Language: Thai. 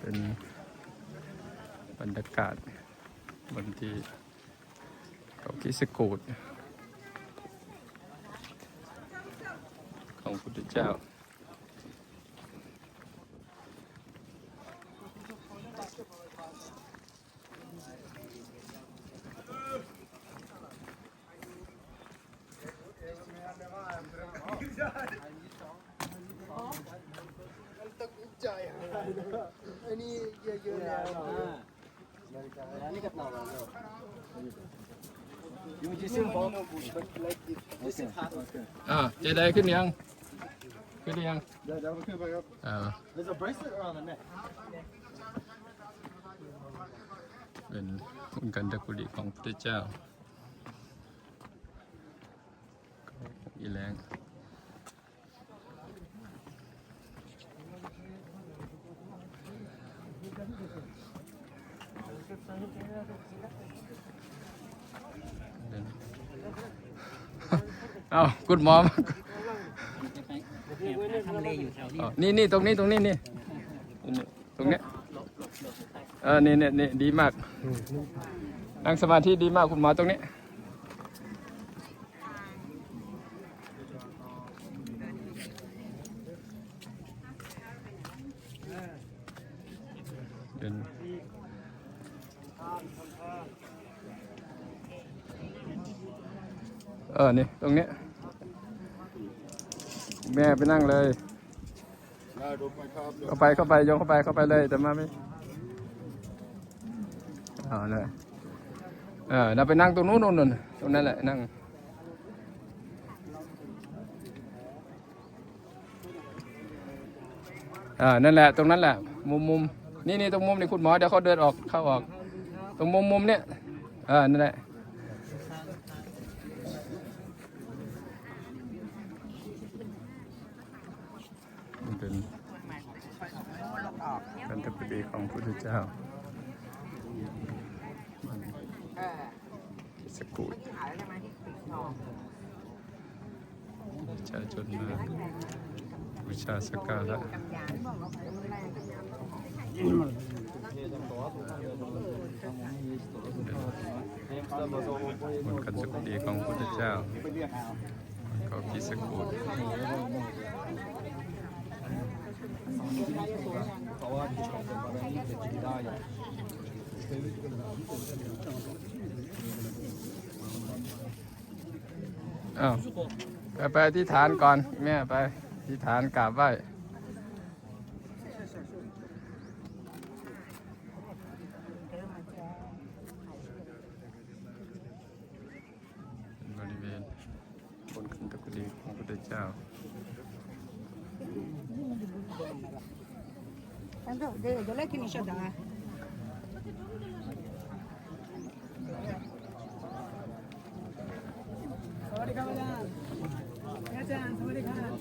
เป็นบรรยากาศบนที่เขาคิสกูดของพระพุทธเจ้า อ่าเจไดขึ้นยังขึ้นยังเดี๋ยวเดี๋ยวขึ้นไปครับอ่า There's a bracelet around the neck เป็นองค์กันตะกุฎิของพระเจ้าอีแรง เอ้ากุดหมอมทำเลอยู่แถวนี้นี่นี่ตรงนี้ตรงนี้นี่ตรงเนี้ยเออนี่เนี่ยนี่ดีมากนั่งสมาธิดีมากคุณหมอตรงนี้เป็นเออนี่ตรงเนี้ย แม่ไปนั่งเลยเข้าไปเข้าไปยงเข้าไปเข้าไปเลยแต่มาไม่เอาเลยเออเราไปนั่งตรงนู้นนู่นตรงนั้นแหละนั่งอ่านั่นแหละตรงนั้นแหละ มุมมุมนี่นี่ตรงมุมนี่คุณหมอเดี๋ยวเขาเดินออกเข้าออก ตรงมุมมุมเนี่ยเออนั่นแหละมันเป็น กันตะปดีของพระพุทธเจ้าสกุลประชาชนมาบูชาสการะบนกันตะปดีของพระพุทธเจ้าก็คิสกุล อ้าวไปไปอธิษฐานก่อนแม่ไปอธิษฐานกราบไหว้เป็นบริเวณบนคันตะกุดีของพระเจ้า Tanto, de, yo le que ni yo da. สวัสดีย์อาจารย์สวั खान